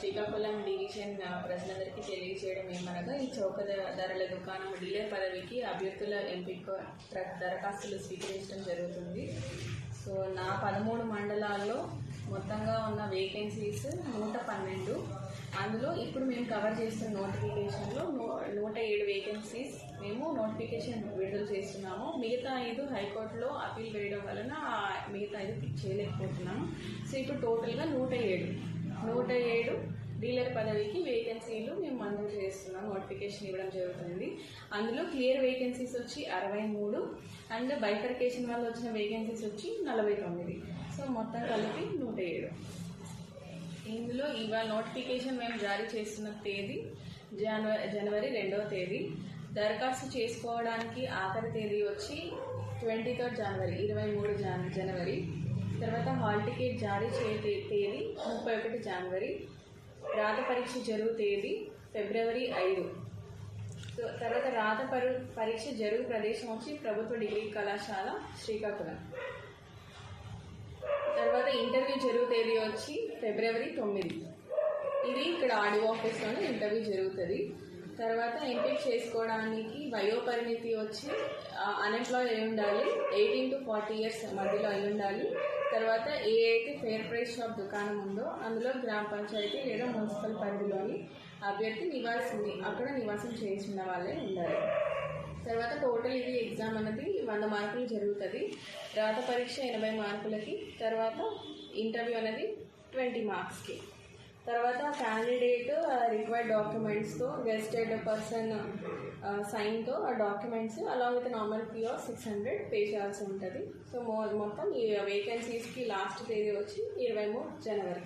Srikakulam division ప్రజలందరికీ తెలియజేయడం ఏమనగా ఈ చౌక ధరల దుకాణం డీలర్ పదవికి అభ్యర్థుల ఎంపిక దరఖాస్తులు స్వీకరించడం జరుగుతుంది. సో నా పదమూడు మండలాల్లో మొత్తంగా ఉన్న వేకెన్సీస్ నూట పన్నెండు. అందులో ఇప్పుడు మేము కవర్ చేస్తున్న నోటిఫికేషన్లో నూ నూట ఏడు వేకెన్సీస్ మేము నోటిఫికేషన్ విడుదల చేస్తున్నాము. మిగతా ఐదు హైకోర్టులో అప్పీల్ వేయడం వలన మిగతా ఐదు చేయలేకపోతున్నాము. సో ఇప్పుడు టోటల్గా నూట ఏడు. నూట ఏడు డీలర్ పదవికి వేకెన్సీలు మేము మంజూరు చేస్తున్నాం నోటిఫికేషన్ ఇవ్వడం జరుగుతుంది. అందులో క్లియర్ వేకెన్సీస్ వచ్చి అరవై మూడు అండ్ బైఫర్కేషన్ వల్ల వచ్చిన వేకెన్సీస్ వచ్చి నలభై తొమ్మిది. సో మొత్తం కలిపి నూట ఏడు. ఇందులో ఇవాళ నోటిఫికేషన్ మేము జారీ చేస్తున్న తేదీ జనవరి జనవరి రెండవ తేదీ. దరఖాస్తు చేసుకోవడానికి ఆఖరి తేదీ వచ్చి ట్వంటీ థర్డ్ జనవరి ఇరవై మూడు జన జనవరి. తర్వాత హాల్ టికెట్ జారీ చేయ తేదీ ముప్పై ఒకటి జనవరి. రాత పరీక్ష జరుగు తేదీ ఫిబ్రవరి ఐదు. సో తర్వాత రాత పరు పరీక్ష జరుగు ప్రదేశం వచ్చి ప్రభుత్వ డిగ్రీ కళాశాల శ్రీకాకుళం. తర్వాత ఇంటర్వ్యూ జరుగు తేదీ వచ్చి ఫిబ్రవరి తొమ్మిది. ఇది ఇక్కడ ఆడియో ఆఫీస్లోనే ఇంటర్వ్యూ జరుగుతుంది. తర్వాత ఎంపిక్ చేసుకోవడానికి వయోపరిమితి వచ్చి అన్ఎంప్లాయ్ అయి ఉండాలి. ఎయిటీన్ టు ఫార్టీ ఇయర్స్ మధ్యలో అయి ఉండాలి. తర్వాత ఏ అయితే ఫేర్ ప్రైస్ షాప్ దుకాణం ఉందో అందులో గ్రామ పంచాయతీ లేదా మున్సిపల్ పరిధిలోని అభ్యర్థి నివాసం అక్కడ నివాసం చేసిన వాళ్ళే ఉండాలి. తర్వాత టోటల్ ఇది ఎగ్జామ్ అనేది వంద మార్కులు జరుగుతుంది. రాత పరీక్ష ఎనభై మార్కులకి తర్వాత ఇంటర్వ్యూ అనేది ట్వంటీ మార్క్స్కి తర్వాత క్యాండిడేట్ రిక్వైర్డ్ డాక్యుమెంట్స్తో గెస్టెడ్ పర్సన్ సైన్తో ఆ documents along with normal fee of six hundred pay చేయాల్సి ఉంటుంది. సో మో మొత్తం ఈ వేకెన్సీస్కి లాస్ట్ తేదీ వచ్చి ఇరవై మూడు జనవరి.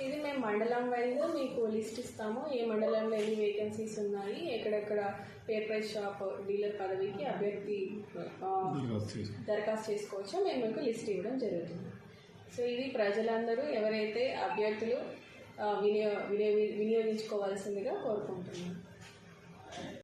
ఇది మేము మండలం వైజ్ మీకు లిస్ట్ ఇస్తాము. ఏ మండలంలో ఎన్ని వేకెన్సీస్ ఉన్నాయి ఎక్కడెక్కడ పేర్ ప్రైస్ షాప్ డీలర్ పదవికి అభ్యర్థి ఆ, దరఖాస్తు చేసుకోవచ్చో మేము మీకు లిస్ట్ ఇవ్వడం జరుగుతుంది. సో ఇది ప్రజలందరూ ఎవరైతే అభ్యర్థులు వినియో వినియోగి వినియోగించుకోవాల్సిందిగా కోరుకుంటున్నాను.